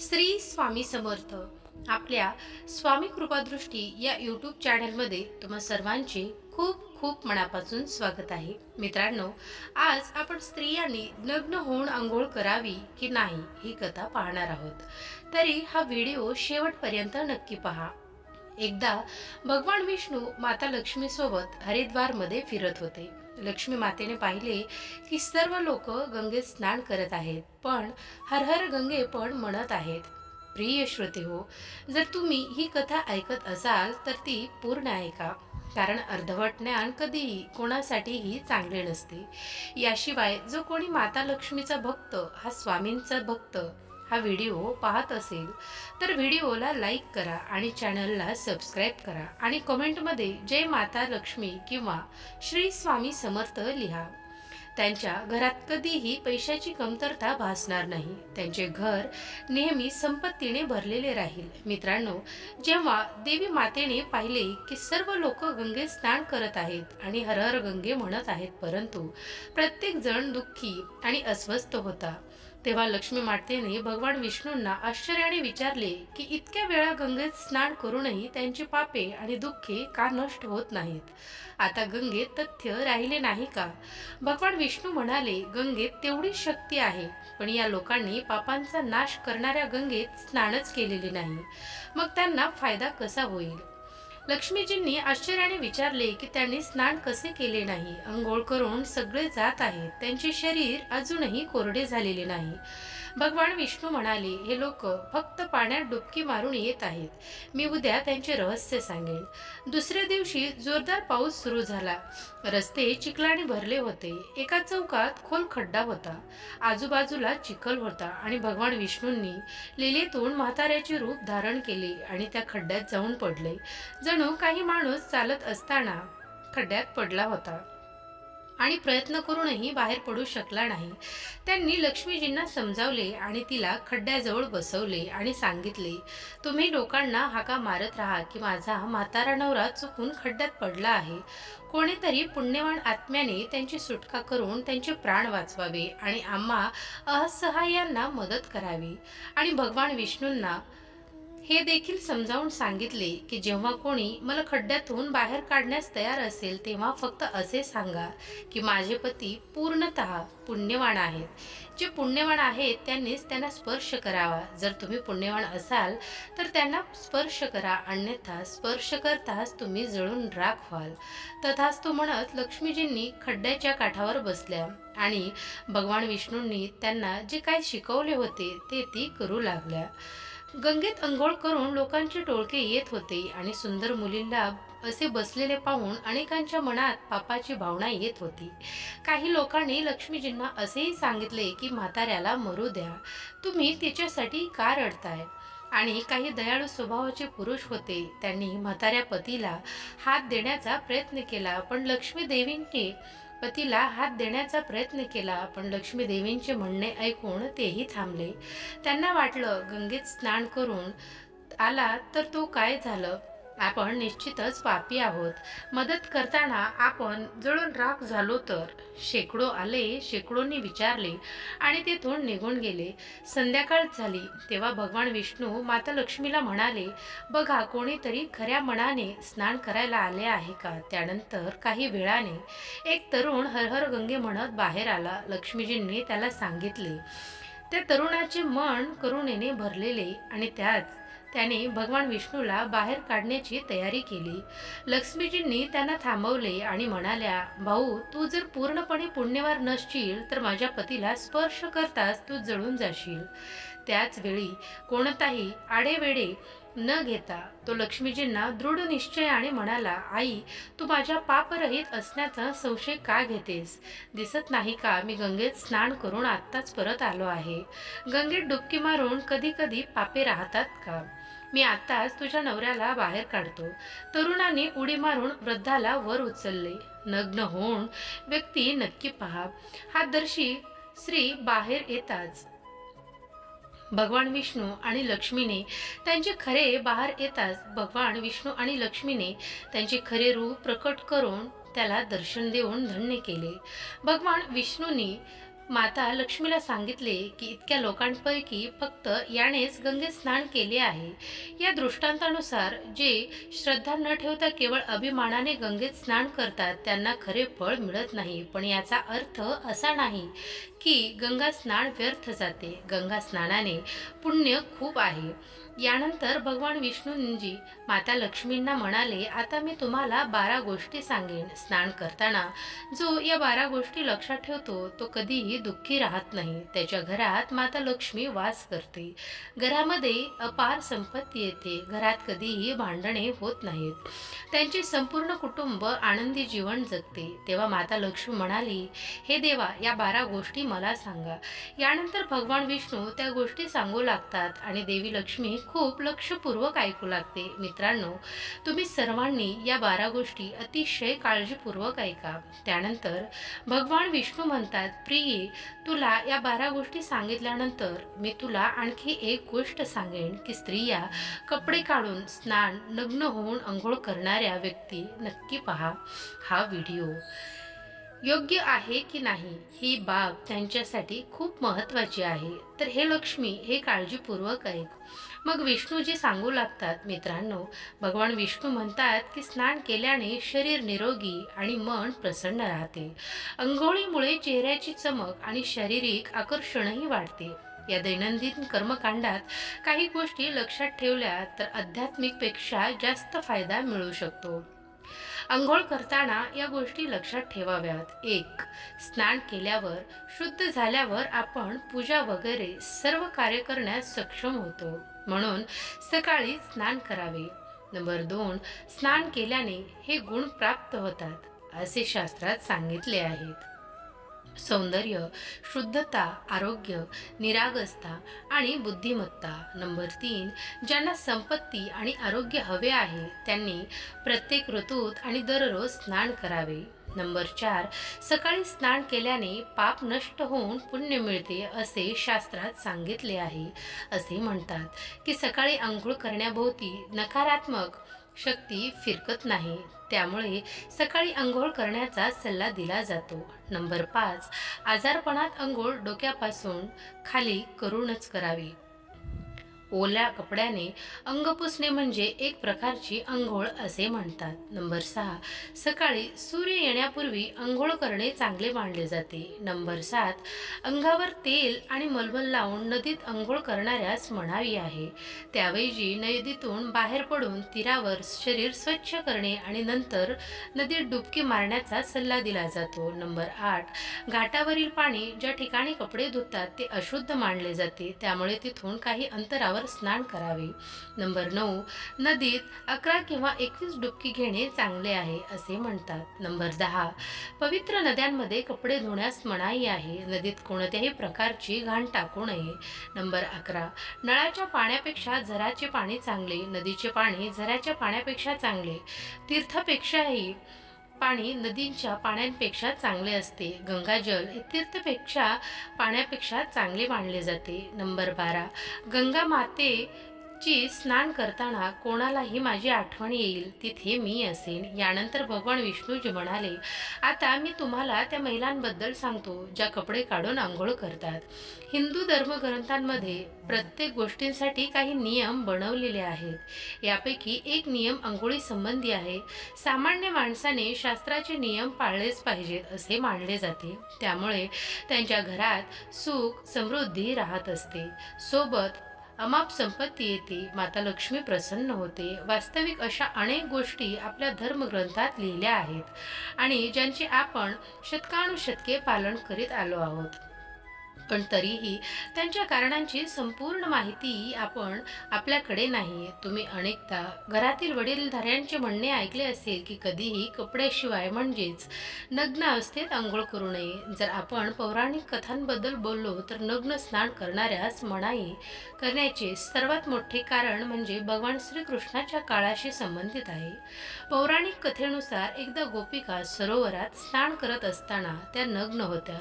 श्री स्वामी समर्थ. आपल्या स्वामी कृपादृष्टी या यूट्यूब चॅनलमध्ये तुम्हा सर्वांचे खूप खूप मनापासून स्वागत आहे. मित्रांनो आज आपण स्त्रियांनी नग्न होऊन आंघोळ करावी की नाही ही कथा पाहणार आहोत. तरी हा व्हिडिओ शेवटपर्यंत नक्की पहा. एकदा भगवान विष्णू माता लक्ष्मीसोबत हरिद्वारमध्ये फिरत होते. लक्ष्मी मातेने पाहिले की सर्व लोक गंगेत स्नान करत आहेत पण हर हर गंगे पण म्हणत आहेत. प्रिय श्रोते हो जर तुम्ही ही कथा ऐकत असाल तर ती पूर्ण ऐका कारण अर्धवट ज्ञान कधीही कोणासाठीही चांगले नसते. याशिवाय जो कोणी माता लक्ष्मीचा भक्त हा स्वामींचा भक्त हा व्हिडिओ पाहत असेल तर व्हिडिओला लाईक करा आणि चॅनलला सबस्क्राईब करा आणि कमेंटमध्ये जय माता लक्ष्मी किंवा श्री स्वामी समर्थ लिहा. त्यांच्या घरात कधीही पैशाची कमतरता भासणार नाही. त्यांचे घर नेहमी संपत्तीने भरलेले राहील. मित्रांनो जेव्हा देवी मातेने पाहिले की सर्व लोक गंगेत स्नान करत आहेत आणि हर हर गंगे म्हणत आहेत परंतु प्रत्येकजण दुःखी आणि अस्वस्थ होता. तेव्हा लक्ष्मी मातेने भगवान विष्णूंना आश्चर्याने विचारले की इतक्या वेळा गंगेत स्नान करूनही त्यांची पापे आणि दुःखे का नष्ट होत नाहीत? आता गंगेत तथ्य राहिले नाही का? भगवान विष्णू म्हणाले गंगेत तेवढी शक्ती आहे पण या लोकांनी पापांचा नाश करणाऱ्या गंगेत स्नानच केलेले नाही. मग त्यांना फायदा कसा होईल? लक्ष्मीजींनी आश्चर्याने विचारले की त्यांनी स्नान कसे केले नाही? अंघोळ करून सगळे जात आहेत. त्यांचे शरीर अजूनही कोरडे झालेले नाही. भगवान विष्णू म्हणाले हे लोक फक्त पाण्यात डुबकी मारून येत आहेत. मी उद्या त्यांचे रहस्य सांगेन. दुसऱ्या दिवशी जोरदार पाऊस सुरू झाला. रस्ते चिखलाने भरले होते. एका चौकात खोल खड्डा होता. आजूबाजूला चिखल होता आणि भगवान विष्णूंनी लिलेतून म्हाताऱ्याचे रूप धारण केले आणि त्या खड्ड्यात जाऊन पडले. जणू काही माणूस चालत असताना खड्ड्यात पडला होता. आणि प्रयत्न करूनही बाहेर पडू शकला नाही. त्यांनी लक्ष्मीजींना समजावले आणि तिला खड्ड्याजवळ बसवले आणि सांगितले तुम्ही लोकांना हाका मारत राहा की माझा म्हातारा नवरा चुकून खड्ड्यात पडला आहे. कोणीतरी पुण्यवान आत्म्याने त्यांची सुटका करून त्यांचे प्राण वाचवावे आणि आम्हा असहाय्यांना मदत करावी. आणि भगवान विष्णूंना हे देखील समजावून सांगितले की जेव्हा कोणी मला खड्ड्यातून बाहेर काढण्यास तयार असेल तेव्हा फक्त असे सांगा की माझे पती पूर्णत पुण्यवान आहेत. जे पुण्यवान आहेत त्यांनीच त्यांना स्पर्श करावा. जर तुम्ही पुण्यवान असाल तर त्यांना स्पर्श करा. अन्यथा स्पर्श करताच तुम्ही जळून राख व्हाल. तथाच तो म्हणत लक्ष्मीजींनी खड्ड्याच्या काठावर बसल्या आणि भगवान विष्णूंनी त्यांना जे काय शिकवले होते ते ती करू लागल्या. गंगेत अंघोळ करून लोकांचे टोळके येत होते आणि सुंदर मुलींना असे बसलेले पाहून अनेकांच्या मनात पापाची भावना येत होती. काही लोकांनी लक्ष्मीजींना असेही सांगितले की म्हाताऱ्याला मरू द्या. तुम्ही तिच्यासाठी का रडताय? आणि काही दयाळू स्वभावाचे पुरुष होते. त्यांनी म्हाताऱ्या पतीला हात देण्याचा प्रयत्न केला पण लक्ष्मी देवींनी पतीला हात देण्याचा प्रयत्न केला. पण लक्ष्मी देवींचे म्हणणे ऐकून तेही थांबले. त्यांना वाटलं गंगेत स्नान करून आला तर तो काय झालं? आपण निश्चितच पापी आहोत. मदत करताना आपण जळून राख झालो तर? शेकडो आले शेकडोंनी विचारले आणि तेथून निघून गेले. संध्याकाळ झाली तेव्हा भगवान विष्णू माता लक्ष्मीला म्हणाले बघा कोणीतरी खऱ्या मनाने स्नान करायला आले आहे का त्यानंतर काही वेळाने एक तरुण हरहर गंगे म्हणत बाहेर आला. लक्ष्मीजींनी त्याला सांगितले त्या तरुणाचे मन करुणेने भरलेले आणि त्याच त्याने भगवान विष्णूला बाहेर काढण्याची तयारी केली. लक्ष्मीजींनी त्यांना थांबवले आणि म्हणाल्या भाऊ तू जर पूर्णपणे पुण्यवार नसशील तर माझ्या पतीला स्पर्श करताच तू जळून जाशील त्याच वेळी कोणताही आडेवेडे न घेता तो लक्ष्मीजींना दृढ निश्चयाने म्हणाला आई तू माझ्या पापरहित असण्याचा संशय का घेतेस? दिसत नाही का मी गंगेत स्नान करून आत्ताच परत आलो आहे? गंगेत डुबकी मारून कधी कधी पापे राहतात का? मी आत्ताच तुझ्या नवऱ्याला बाहेर काढतो. तरुणाने उडी मारून वृद्धाला वर उचलले. नग्न होऊन व्यक्ती नक्की पहा. हा दर्शी स्त्री बाहेर येताच. भगवान विष्णू आणि लक्ष्मीने त्यांचे खरे बाहेर येताच. भगवान विष्णू आणि लक्ष्मीने त्यांचे खरे रूप प्रकट करून त्याला दर्शन देऊन धन्य केले. भगवान विष्णूंनी माता लक्ष्मीला सांगितले की इतक्या लोकांपैकी फक्त यानेच गंगेत स्नान केले आहे. या दृष्टांतानुसार जे श्रद्धा न ठेवता केवळ अभिमानाने गंगेत स्नान करतात त्यांना खरे फळ मिळत नाही. पण याचा अर्थ असा नाही की गंगा स्नान व्यर्थ जाते. गंगा स्नानाने पुण्य खूप आहे. यानंतर भगवान विष्णूंजी माता लक्ष्मींना म्हणाले आता मी तुम्हाला बारा गोष्टी सांगेन. स्नान करताना जो या बारा गोष्टी लक्षात ठेवतो तो कधीही दुःखी राहत नाही. त्याच्या घरात माता लक्ष्मी वास करते. घरामध्ये अपार संपत्ती येते. घरात कधीही भांडणे होत नाहीत. त्यांचे संपूर्ण कुटुंब आनंदी जीवन जगते. तेव्हा माता लक्ष्मी म्हणाली हे देवा या बारा गोष्टी मला सांगा. यानंतर भगवान विष्णू त्या गोष्टी सांगू लागतात आणि देवी लक्ष्मी खूप लक्षपूर्वक ऐकू लागते. मित्रांनो तुम्ही सर्वांनी या बारा गोष्टी अतिशय काळजीपूर्वक ऐका. त्यानंतर भगवान विष्णू म्हणतात प्रिये तुला या बारा गोष्टी सांगितल्यानंतर मी तुला आणखी एक गोष्ट सांगेन की स्त्रिया कपडे काढून स्नान नग्न होऊन अंघोळ करणाऱ्या व्यक्ती नक्की पहा. हा व्हिडिओ योग्य आहे की नाही ही बाब त्यांच्यासाठी खूप महत्त्वाची आहे. तर हे लक्ष्मी हे काळजीपूर्वक ऐक. मग विष्णूजी सांगू लागतात मित्रांनो भगवान विष्णू म्हणतात की स्नान केल्याने शरीर निरोगी आणि मन प्रसन्न राहते. अंघोळीमुळे चेहऱ्याची चमक आणि शारीरिक आकर्षणही वाढते. या दैनंदिन कर्मकांडात काही गोष्टी लक्षात ठेवल्या तर आध्यात्मिकपेक्षा जास्त फायदा मिळू शकतो. अंघोळ करताना या गोष्टी लक्षात ठेवाव्यात. एक स्नान केल्यावर शुद्ध झाल्यावर आपण पूजा वगैरे सर्व कार्य करण्यास सक्षम होतो. म्हणून सकाळी स्नान करावे. नंबर दोन स्नान केल्याने हे गुण प्राप्त होतात असे शास्त्रात सांगितले आहेत. सौंदर्य शुद्धता आरोग्य निरागसता आणि बुद्धिमत्ता. नंबर तीन ज्यांना संपत्ती आणि आरोग्य हवे आहे त्यांनी प्रत्येक ऋतूत आणि दररोज स्नान करावे. नंबर चार सकाळी स्नान केल्याने पाप नष्ट होऊन पुण्य मिळते असे शास्त्रात सांगितले आहे. असे म्हणतात की सकाळी आंघोळ करण्याभोवती नकारात्मक शक्ती फिरकत नाही. त्यामुळे सकाळी अंघोळ करण्याचा सल्ला दिला जातो. नंबर पाच आजारपणात अंघोळ डोक्यापासून खाली करूनच करावी. ओल्या कपड्याने अंग पुसणे म्हणजे एक प्रकारची अंघोळ असे म्हणतात. नंबर सहा सकाळी सूर्य येण्यापूर्वी अंघोळ करणे चांगले मानले जाते. नंबर सात अंगावर तेल आणि मलमल लावून नदीत अंघोळ करणाऱ्यास म्हणावी आहे. त्याऐवजी नदीतून बाहेर पडून तीरावर शरीर स्वच्छ करणे आणि नंतर नदीत डुबकी मारण्याचा सल्ला दिला जातो. नंबर आठ घाटावरील पाणी ज्या ठिकाणी कपडे धुतात ते अशुद्ध मानले जाते. त्यामुळे तिथून काही अंतरावर स्नान करावे. नंबर नऊ नदीत अकरा किंवा एकवीस डुबकी घेणे चांगले आहे असे म्हणतात. नंबर दहा पवित्र नद्यांमध्ये कपडे धुण्यास मनाई आहे. नदीत कोणत्याही प्रकारची घाण टाकू नये. नंबर अकरा नळाच्या पाण्यापेक्षा झराचे पाणी चांगले नदीचे पाणी झराच्या पाण्यापेक्षा चांगले तीर्थापेक्षाही पाणी नदींच्या पाण्यांपेक्षा चांगले असते. गंगाजल हे तीर्थपेक्षा पाण्यापेक्षा चांगले मानले जाते. नंबर बारा. गंगा माते जी स्नान करताना कोणालाही माझी आठवण येईल तिथे मी असेन. यानंतर भगवान विष्णूजी म्हणाले आता मी तुम्हाला त्या महिलांबद्दल सांगतो ज्या कपडे काढून आंघोळ करतात. हिंदू धर्मग्रंथांमध्ये प्रत्येक गोष्टींसाठी काही नियम बनवलेले आहेत. यापैकी एक नियम आंघोळी संबंधी आहे. सामान्य माणसाने शास्त्राचे नियम पाळलेच पाहिजेत असे मानले जाते. त्यामुळे त्यांच्या घरात सुख समृद्धी राहत असते. सोबत अमाप संपत्ती येते माता लक्ष्मी प्रसन्न होते. वास्तविक अशा अनेक गोष्टी आपल्या धर्मग्रंथात लिहिल्या आहेत आणि ज्यांचे आपण शतकानुशतके पालन करीत आलो आहोत. पण तरीही त्यांच्या कारणांची संपूर्ण माहिती आपण आपल्याकडे नाही तुम्ही अनेकदा घरातील वडीलधाऱ्यांचे म्हणणे ऐकले असेल की कधीही कपड्याशिवाय म्हणजेच नग्न अवस्थेत आंघोळ करू नये. जर आपण पौराणिक कथांबद्दल बोललो तर नग्न स्नान करणाऱ्यास मनाई करण्याचे सर्वात मोठे कारण म्हणजे भगवान श्रीकृष्णाच्या काळाशी संबंधित आहे. पौराणिक कथेनुसार एकदा गोपिका सरोवरात स्नान करत असताना त्या नग्न होत्या.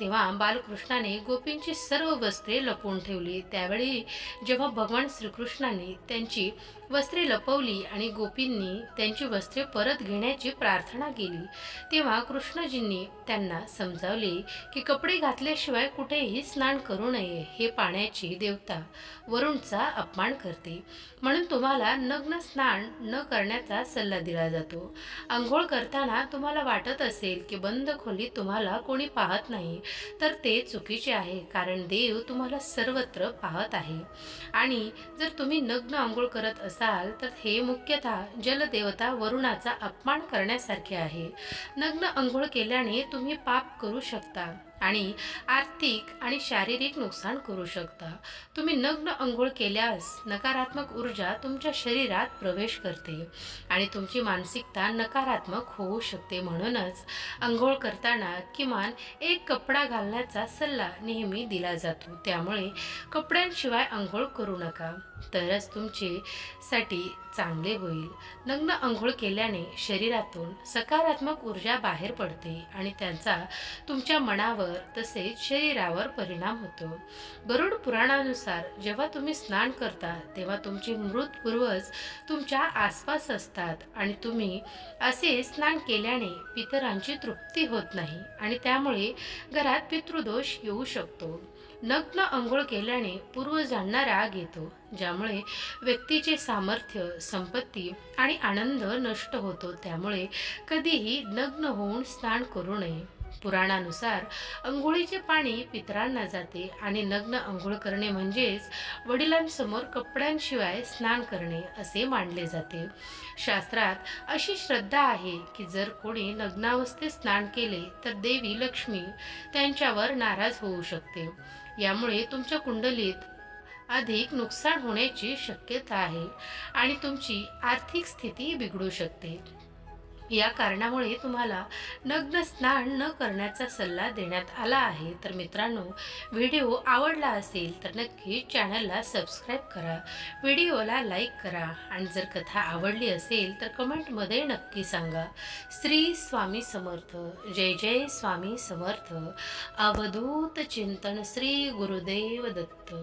तेव्हा बालकृष्णाने गोपींची सर्व वस्त्रे लपवून ठेवली. त्यावेळी जेव्हा भगवान श्रीकृष्णाने त्यांची वस्त्रे लपवली आणि गोपींनी त्यांची वस्त्रे परत घेण्याची प्रार्थना केली. तेव्हा कृष्णजींनी त्यांना समजावले की कपडे घातल्याशिवाय कुठेही स्नान करू नये हे पाण्याची देवता वरुणचा अपमान करते. म्हणून तुम्हाला नग्न स्नान न करण्याचा सल्ला दिला जातो. आंघोळ करताना तुम्हाला वाटत असेल की बंद खोलीत तुम्हाला कोणी पाहत नाही तर ते चुकीचे आहे कारण देव तुम्हाला सर्वत्र पाहत आहे. आणि जर तुम्ही नग्न आंघोळ करत असाल तर हे मुख्यतः जलदेवता वरुणाचा अपमान करण्यासारखे आहे. नग्न अंघोळ केल्याने तुम्ही पाप करू शकता. आणि आर्थिक आणि शारीरिक नुकसान करू शकता. तुम्ही नग्न अंघोळ केल्यास नकारात्मक ऊर्जा तुमच्या शरीरात प्रवेश करते आणि तुमची मानसिकता नकारात्मक होऊ शकते म्हणूनच अंघोळ करताना किमान एक कपडा घालण्याचा सल्ला नेहमी दिला जातो. त्यामुळे कपड्यांशिवाय अंघोळ करू नका. तरच तुमचे साठी चांगले होईल. नग्न अंघोळ केल्याने शरीरातून सकारात्मक ऊर्जा बाहेर पडते आणि त्यांचा तुमच्या मनावर मनावर तसेच शरीरावर परिणाम होतो. गरुड पुराणानुसार जेव्हा तुम्ही स्नान करता तेव्हा तुमचे मृत पूर्वज तुमच्या आसपास असतात आणि तुम्ही असे स्नान केल्याने पितरांची तृप्ती होत नाही आणि त्यामुळे घरात पितृदोष येऊ शकतो. नग्न अंघोळ केल्याने पूर्वजांना राग येतो ज्यामुळे व्यक्तीचे सामर्थ्य संपत्ती आणि आनंद नष्ट होतो. त्यामुळे कधीही नग्न होऊन स्नान करू नये. पुराणानुसार अंघोळीचे पाणी पितरांना जाते आणि नग्न अंघोळ करणे म्हणजेच वडिलांसमोर कपड्यांशिवाय स्नान करणे असे मानले जाते. शास्त्रात अशी श्रद्धा आहे की जर कोणी नग्नावस्थेत स्नान केले तर देवी लक्ष्मी त्यांच्यावर नाराज होऊ शकते. यामुळे तुमच्या कुंडलीत अधिक नुकसान होण्याची शक्यता आहे आणि तुमची आर्थिक स्थिती बिघडू शकते. या कारणामुळे तुम्हाला नग्न स्नान न करण्याचा सल्ला देण्यात आला आहे. तर मित्रांनो व्हिडिओ आवडला असेल तर नक्की चॅनलला सबस्क्राईब करा. व्हिडिओला लाईक करा आणि जर कथा आवडली असेल तर कमेंटमध्ये नक्की सांगा. श्री स्वामी समर्थ. जय जय स्वामी समर्थ. अवधूत चिंतन श्री गुरुदेव दत्त.